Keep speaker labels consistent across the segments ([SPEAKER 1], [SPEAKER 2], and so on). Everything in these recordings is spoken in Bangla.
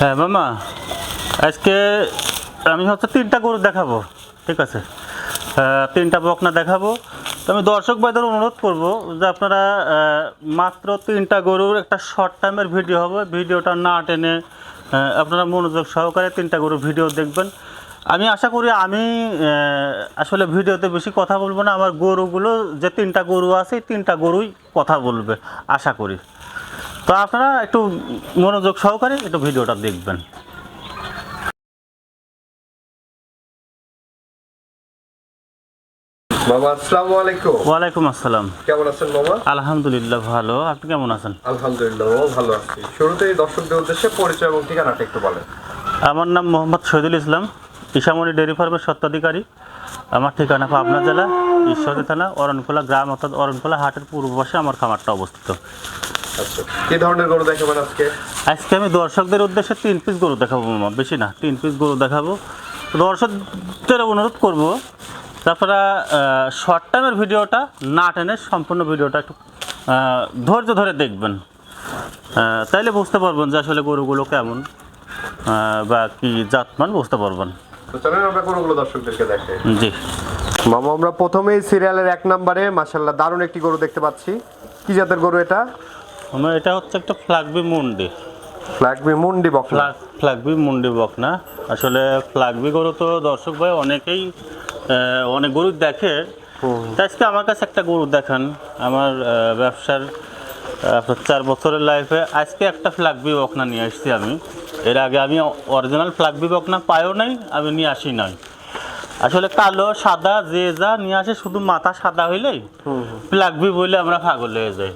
[SPEAKER 1] হ্যাঁ মামা। আজকে আমি হচ্ছে তিনটা গরু দেখাবো, ঠিক আছে? তিনটা বকনা দেখাবো। তো আমি দর্শক ভাইদের অনুরোধ করব যে আপনারা মাত্র তিনটা গরুর একটা শর্ট টাইমের ভিডিও হবে। ভিডিওটা না টেনে আপনারা মনোযোগ সহকারে তিনটা গরুর ভিডিও দেখবেন। আমি আশা করি আমি আসলে ভিডিওতে বেশি কথা বলব না। আমার গরুগুলো, যে তিনটা গরু আছে তিনটা গরুই কথা বলবে, আশা করি। তো আপনারা একটু মনোযোগ সহকারে একটু ভিডিওটা দেখবেন।
[SPEAKER 2] মামা আসসালামু আলাইকুম।
[SPEAKER 1] ওয়ালাইকুম আসসালাম।
[SPEAKER 2] কেমন আছেন মামা
[SPEAKER 1] আলহামদুলিল্লাহ ভালো। আপনি কেমন আছেন?
[SPEAKER 2] আলহামদুলিল্লাহ ভালো আছি। শুরুতেই দর্শকদের উদ্দেশ্যে পরিচয় এবং ঠিকানাটা একটু বলেন।
[SPEAKER 1] আমার নাম মোহাম্মদ শহীদুল ইসলাম ইসামণি ডেয়ারি ফার্মের স্বত্বাধিকারী। আমার ঠিকানা পাবনা জেলা ঈশ্বরী থানা অরণখোলা গ্রাম অর্থাৎ অরণখোলা হাটের পূর্ব পাশে আমার খামারটা অবস্থিত।
[SPEAKER 2] আচ্ছা কি ধরনের গরু দেখাবেন আজকে?
[SPEAKER 1] আজকে আমি দর্শকদের উদ্দেশ্যে তিন পিস গরু দেখাবো মামা বেশি না তিন পিস গরু দেখাবো। দর্শকদের অনুরোধ করব তারপরে শর্ট টাইমের ভিডিওটা না টেনে সম্পূর্ণ ভিডিওটা একটু ধৈর্য ধরে দেখবেন। তাইলে বুঝতে পারবেন যে আসলে গরুগুলো কেমন বা কি জাতমান বুঝতে পারবেন। জি।
[SPEAKER 2] মামা আমরা প্রথমেই সিরিয়ালের এক নম্বরে মাশাল্লাহ দারুণ একটি গরু দেখতে পাচ্ছি। কি জাতের গরু এটা?
[SPEAKER 1] আমার এটা হচ্ছে একটা ফ্লাগবি মুন্ডি।
[SPEAKER 2] ফ্ল্যাগবি মুন্ডি বকলা
[SPEAKER 1] ফ্লাগ ফ্লাগবি মুন্ডি বক না। আসলে ফ্লাগবি গরু তো দর্শক ভাই অনেকেই অনেক গরু দেখে। তা আজকে আমার কাছে একটা গরু দেখান। আমার ব্যবসার চার বছরের লাইফে আজকে একটা ফ্ল্যাগবি বকনা নিয়ে আসছি আমি। এর আগে আমি অরিজিনাল ফ্ল্যাগবি বকনা পাইও নাই আমি নিয়ে আসি নাই। আসলে কালো সাদা যে যা নিয়ে আসে শুধু মাথা সাদা হইলেই ফ্ল্যাগবি বলে আমরা পাগল হয়ে যাই।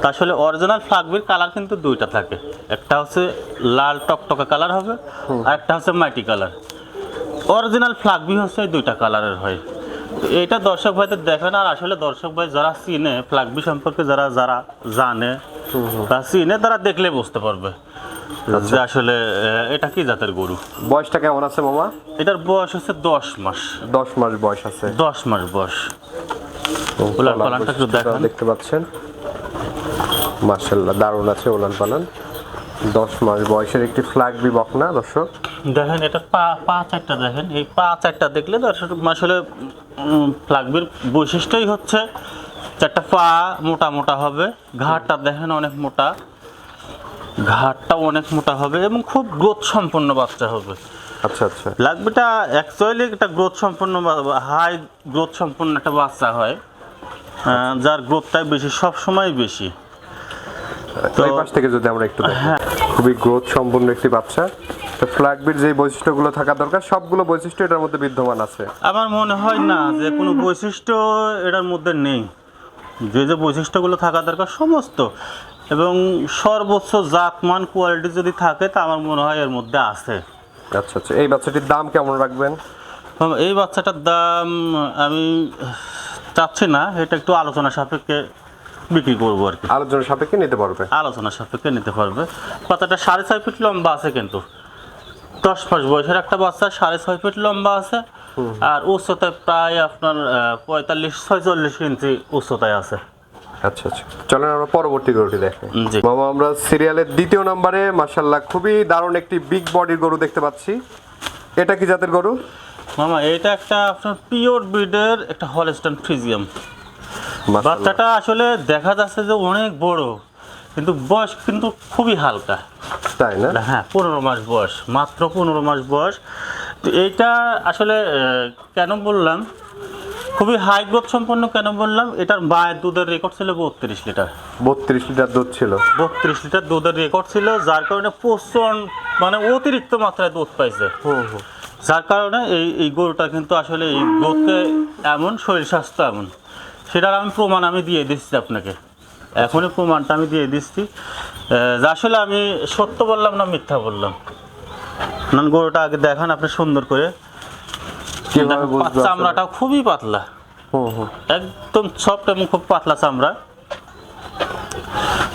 [SPEAKER 1] তা আসলে অরিজিনাল ফ্লাগবির কালার কিন্তু দুইটা থাকে। একটা হচ্ছে লাল টকটকা কালার হবে আর একটা হচ্ছে মাটি কালার অরিজিনাল ফ্লাগবি হচ্ছে দুইটা কালারের হয়। এটা দর্শক ভাইদের দেখেন আর আসলে দর্শক ভাই যারা চিনে ফ্লাগবি সম্পর্কে যারা যারা জানে বা চিনে তারা দেখলে বুঝতে পারবে যে আসলে এটা কি জাতের গরু?
[SPEAKER 2] বয়সটা কেমন আছে মামা?
[SPEAKER 1] এটার বয়স হচ্ছে দশ মাস।
[SPEAKER 2] দশ মাস বয়স আছে।
[SPEAKER 1] দশ মাস বয়স।
[SPEAKER 2] দেখতে পাচ্ছেন। মাশাল্লাহ দারুণ আছে ওলান পালান। দশ মাস বয়সের একটি ফ্ল্যাগবি বকনা দর্শক?
[SPEAKER 1] দেখেন এটা পা পা চারটা দেখেন। এই পা চারটা দেখলে দর্শক আসলে ফ্ল্যাগবির বৈশিষ্ট্যই হচ্ছে চারটা পা মোটা মোটা হবে ঘাটটা দেখেন অনেক মোটা। ঘাটটা অনেক মোটা হবে এবং খুব গ্রোথ সম্পন্ন বাচ্চা হবে।
[SPEAKER 2] আচ্ছা আচ্ছা।
[SPEAKER 1] লাগবিটা অ্যাকচুয়ালি একটা গ্রোথ সম্পন্ন হাই গ্রোথ সম্পন্ন একটা বাচ্চা হয় যার গ্রোথটাই বেশি সব সময় বেশি।
[SPEAKER 2] তো এই পাশ থেকে যদি আমরা একটু দেখি। খুবই গ্রোথ সম্পন্ন একটি বাচ্চা। তো ফ্ল্যাগবির যে বৈশিষ্ট্যগুলো থাকা দরকার সবগুলো বৈশিষ্ট্য এটার মধ্যে বিদ্যমান আছে।
[SPEAKER 1] আমার মনে হয় না যে কোনো বৈশিষ্ট্য এটার মধ্যে নেই। যে যে বৈশিষ্ট্যগুলো থাকা দরকার সমস্ত। এবং সর্বোচ্চ জাতমান কোয়ালিটি যদি থাকে তা আমার মনে হয় এর মধ্যে আছে।
[SPEAKER 2] আচ্ছা আচ্ছা। এই বাচ্চাটির দাম কেমন রাখবেন?
[SPEAKER 1] এই বাচ্চাটার দাম আমি চাচ্ছি না এটা একটু আলোচনা সাপেক্ষে বিক্রি করব আর কি।
[SPEAKER 2] আলোচনার সাপেক্ষে নিতে পারবে।
[SPEAKER 1] আলোচনা সাপেক্ষে নিতে পারবে। বাচ্চাটা সাড়ে ছয় ফিট লম্বা আছে কিন্তু। দশ মাস বয়সের একটা বাচ্চা সাড়ে ছয় ফিট লম্বা আছে। আর উচ্চতায় প্রায় আপনার পঁয়তাল্লিশ ছয়চল্লিশ ইঞ্চি উচ্চতায় আছে।
[SPEAKER 2] আচ্ছা আচ্ছা। চলেন আমরা পরবর্তী গরুটি দেখে। মামা আমরা সিরিয়ালের দ্বিতীয় নম্বরে মাশাল্লাহ খুবই দারুণ একটি বিগ বডির গরু দেখতে পাচ্ছি। এটা কি জাতের গরু?
[SPEAKER 1] মামা এটা একটা আপনার পিওর ব্রিডের একটা হলস্টান ফ্রিজিয়াম। বাচ্চাটা আসলে দেখা যাচ্ছে যে অনেক বড় কিন্তু বয়স কিন্তু খুবই হালকা।
[SPEAKER 2] তাই না?
[SPEAKER 1] হ্যাঁ পনেরো মাস বয়স মাত্র পনেরো মাস বয়স। তো এইটা আসলে কেন বললাম? খুবই হাই গ্রোথ সম্পন্ন কেন বললাম? এটার মায়ের দুধের রেকর্ড ছিল বত্রিশ লিটার।
[SPEAKER 2] বত্রিশ লিটার দুধ ছিল?
[SPEAKER 1] বত্রিশ লিটার দুধের রেকর্ড ছিল যার কারণে প্রচণ্ড মানে অতিরিক্ত মাত্রায় দুধ পাইছে। যার কারণে এই এই গরুটা কিন্তু আসলে এই গ্রোথে এমন শরীর স্বাস্থ্য এমন। সেটার আমি প্রমাণ আমি দিয়ে দিচ্ছি আপনাকে। এখনই প্রমাণটা আমি দিয়ে দিচ্ছি। আসলে আমি সত্য বললাম না মিথ্যা বললাম? না গরুটা আগে দেখান আপনি সুন্দর করে? চামড়াটা খুবই পাতলা। একদম সফট এবং খুব পাতলা চামড়া।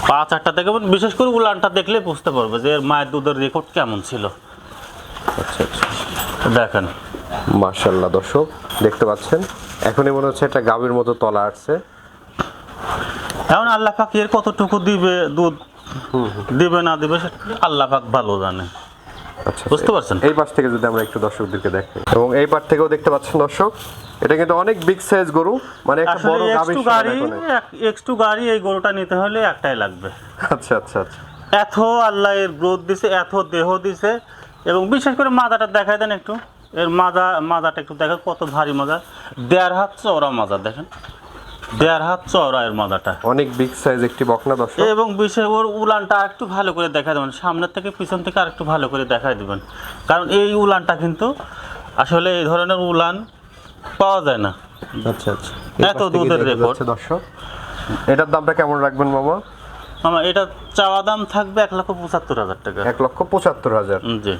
[SPEAKER 1] পাঁচ চারটা থেকে বিশেষ করে উলানটা দেখলে বুঝতে পারবে যে এর মায়ের দুধের রেকর্ড কেমন ছিল।
[SPEAKER 2] আচ্ছা আচ্ছা।
[SPEAKER 1] দেখেন।
[SPEAKER 2] মার্শাল্লাহ দর্শক দেখতে পাচ্ছেন? এখনই মনে হচ্ছে একটা গাভীর মতো তলা আসছে।
[SPEAKER 1] এখন আল্লাহ পাক এর কতটুকু দিবে দুধ দিবে না দিবে আল্লাহ পাক ভালো জানে।
[SPEAKER 2] আচ্ছা
[SPEAKER 1] বুঝতে পারছেন?
[SPEAKER 2] এই পাশ থেকে যদি আমরা একটু দর্শকদেরকে দেখি। এবং এই পাশ থেকেও দেখতে পাচ্ছেন দর্শক এটা কিন্তু অনেক বিগ সাইজ গরু মানে একটা বড়
[SPEAKER 1] গাড়ি
[SPEAKER 2] এখনই।
[SPEAKER 1] এক্স টু গাড়ি এই গরুটা নিতে হলে একটাই লাগবে।
[SPEAKER 2] আচ্ছা আচ্ছা আচ্ছা।
[SPEAKER 1] এত আল্লাহ এর গ্রোথ দিছে এত দেহ দিছে এবং বিশেষ করে মাথাটা দেখায় দেন একটু। এর মাজা মাজাটা একটু দেখেন কত ভারী মাজা। দেড় হাত চওড়া মাজা দেখেন। দেড় হাত চওড়া এর মাজাটা।
[SPEAKER 2] অনেক বিগ সাইজ একটি বকনা দর্শক?
[SPEAKER 1] এবং বিশেষ ওর উলানটা একটু ভালো করে দেখা দেবেন। সামনের থেকে পিছন থেকে আর একটু ভালো করে দেখাই দেবেন। কারণ এই উলানটা কিন্তু আসলে এই ধরনের উলান পাওয়া যায় না।
[SPEAKER 2] আচ্ছা আচ্ছা।
[SPEAKER 1] এত দুধের রেকর্ড।
[SPEAKER 2] দর্শক। এটার দামটা কেমন রাখবেন মামা?
[SPEAKER 1] মামা এটা চাওয়া দাম থাকবে এক লক্ষ পঁচাত্তর হাজার টাকা।
[SPEAKER 2] এক লক্ষ পঁচাত্তর হাজার।
[SPEAKER 1] জি।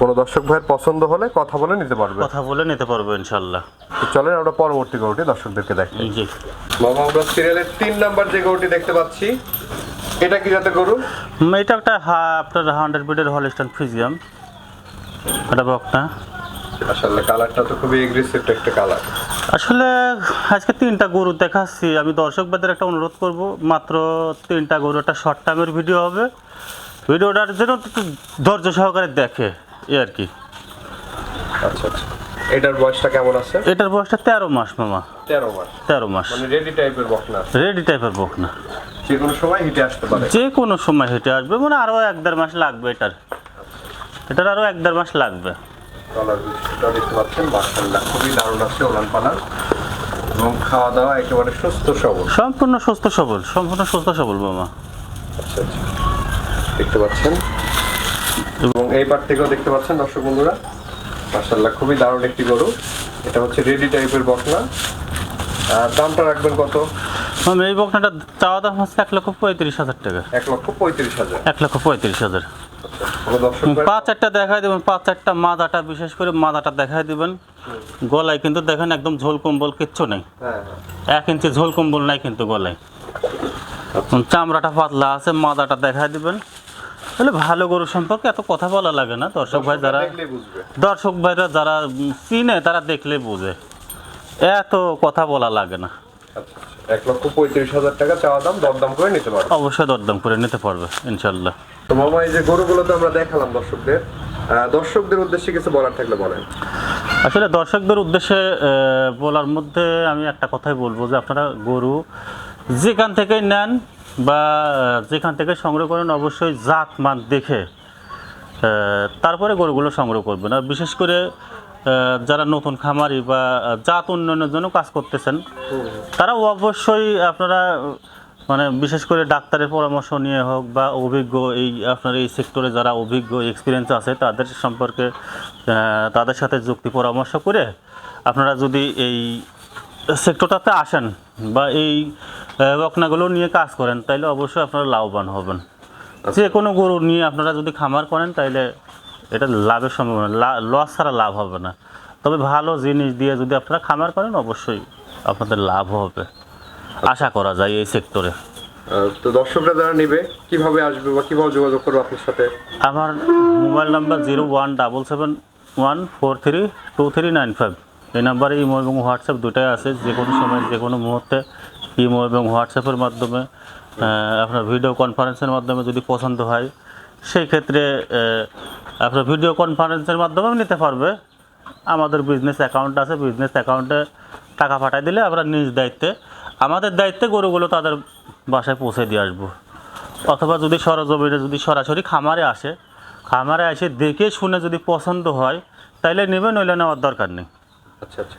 [SPEAKER 2] কোনো দর্শক ভাইয়ের পছন্দ হলে কথা বলে নিতে পারবে।
[SPEAKER 1] কথা বলে নিতে পারব ইনশাল্লাহ।
[SPEAKER 2] তো চলেন আমরা পরবর্তী গরুটি দর্শকদেরকে দেখাই।
[SPEAKER 1] জি।
[SPEAKER 2] মামা আমরা সিরিয়ালের তিন নাম্বার যে গরুটি দেখতে পাচ্ছি এটা কি জাতের গরু?
[SPEAKER 1] এটা একটা আপনার হান্ড্রেড বিডের হলিস্টান ফিজিয়াম এটা বকটা
[SPEAKER 2] আসলে কালারটা তো খুবই এগ্রেসিভ একটা কালার।
[SPEAKER 1] আসলে আজকে তিনটা গরু দেখাচ্ছি। আমি দর্শকদের একটা অনুরোধ করব মাত্র তিনটা গরু একটা শর্ট টাইমের ভিডিও হবে। ভিডিওটার জন্য একটু ধৈর্য সহকারে দেখে। এই আর কি।
[SPEAKER 2] আচ্ছা আচ্ছা। এটার বয়সটা কেমন আছে?
[SPEAKER 1] এটার বয়সটা তেরো মাস মামা।
[SPEAKER 2] তেরো মাস।
[SPEAKER 1] তেরো মাস।
[SPEAKER 2] মানে রেডি টাইপের বকনা।
[SPEAKER 1] রেডি টাইপের বক না
[SPEAKER 2] যে কোনো সময় হিটে আসতে পারে।
[SPEAKER 1] যে কোনো সময় হেঁটে আসবে মানে আরও এক দেড় মাস লাগবে এটার। এটার আরও এক দেড় মাস লাগবে।
[SPEAKER 2] কলার দেখতে পাচ্ছেন মাশাআল্লাহ খুবই দারুণ আছে ওলান পালান। এবং খাওয়া দাওয়া একেবারে সুস্থ সবল।
[SPEAKER 1] সম্পূর্ণ সুস্থ সবল সম্পূর্ণ সুস্থ সবল মামা।
[SPEAKER 2] আচ্ছা আচ্ছা। দেখতে পাচ্ছেন এবং এই পার থেকেও দেখতে পাচ্ছেন দর্শক বন্ধুরা মাশাআল্লাহ খুবই দারুণ একটি গরু। এটা হচ্ছে রেডি টাইপের বকনা। আর দামটা রাখবেন কত?
[SPEAKER 1] এই বকনাটা চাওয়া দাম হচ্ছে এক লক্ষ পঁয়ত্রিশ হাজার টাকা।
[SPEAKER 2] এক লক্ষ পঁয়ত্রিশ হাজার।
[SPEAKER 1] এক লক্ষ পঁয়ত্রিশ হাজার। পাঁচ চারটা দেখাই দেবেন পাঁচ চারটা মাদাটা বিশেষ করে মাদাটা দেখাই দিবেন। গলায় কিন্তু দেখেন একদম ঝোল কম্বল কিচ্ছু নেই।
[SPEAKER 2] হ্যাঁ হ্যাঁ।
[SPEAKER 1] এক ইঞ্চি ঝোল কম্বল নাই কিন্তু গলায়। উম, চামড়াটা পাতলা আছে মাদাটা দেখাই দিবেন। তাহলে ভালো গরু সম্পর্কে এত কথা বলা লাগে না। দর্শক ভাই যারা দর্শক ভাইরা যারা চিনে তারা দেখলে বোঝে। এত কথা বলা লাগে না।
[SPEAKER 2] আচ্ছা। এক লক্ষ পঁয়ত্রিশ হাজার টাকা চাওয়া দাম দরদাম করে নিতে পারব
[SPEAKER 1] অবশ্যই দরদাম করে নিতে পারবে ইনশাল্লাহ।
[SPEAKER 2] তো মামা এই যে গরুগুলো তো আমরা দেখালাম দর্শকদের দর্শকদের উদ্দেশ্যে কিছু বলার থাকলে বলেন।
[SPEAKER 1] আসলে দর্শকদের উদ্দেশ্যে বলার মধ্যে আমি একটা কথাই বলব যে আপনারা গরু যেখান থেকে নেন বা যেখান থেকে সংগ্রহ করেন, অবশ্যই জাত মান দেখে তারপরে গরুগুলো সংগ্রহ করবেন। আর বিশেষ করে যারা নতুন খামারি বা জাত উন্নয়নের জন্য কাজ করতেছেন তারা অবশ্যই আপনারা মানে বিশেষ করে ডাক্তারের পরামর্শ নিয়ে হোক বা অভিজ্ঞ এই, আপনার এই সেক্টরে যারা অভিজ্ঞ এক্সপিরিয়েন্স আছে, তাদের সম্পর্কে তাদের সাথে যুক্তি পরামর্শ করে, আপনারা যদি এই সেক্টরটাতে আসেন বা এই বকনাগুলো নিয়ে কাজ করেন তাইলে অবশ্যই আপনারা লাভবান হবেন। যে কোনো গরু নিয়ে আপনারা যদি খামার করেন তাইলে এটা লাভের সম্ভাবনা লস ছাড়া লাভ হবে না। তবে ভালো জিনিস দিয়ে যদি আপনারা খামার করেন অবশ্যই আপনাদের লাভ হবে। আশা করা যায় এই সেক্টরে।
[SPEAKER 2] তো দর্শকরা যারা নেবে কীভাবে আসবে বা কীভাবে যোগাযোগ করবে আপনার সাথে?
[SPEAKER 1] আমার mobile number zero one double seven one four three two three nine five. এই নাম্বারে ইমো এবং হোয়াটসঅ্যাপ দুটাই আছে যে কোনো সময় যে কোনো মুহূর্তে। ইমো এবং হোয়াটসঅ্যাপের মাধ্যমে আপনার ভিডিও কনফারেন্সের মাধ্যমে যদি পছন্দ হয়, সেই ক্ষেত্রে আপনার ভিডিও কনফারেন্সের মাধ্যমেও নিতে পারবে। আমাদের বিজনেস অ্যাকাউন্ট আছে বিজনেস অ্যাকাউন্টে টাকা পাঠিয়ে দিলে আমরা নিজ দায়িত্বে, আমাদের দায়িত্বে গরুগুলো তাদের বাসায় পৌঁছে দিয়ে আসব। অথবা যদি সরজমিনে যদি সরাসরি খামারে আসে, খামারে এসে দেখে শুনে যদি পছন্দ হয়, তাইলে নেবে, নইলে নেওয়ার দরকার নেই।
[SPEAKER 2] আচ্ছা আচ্ছা।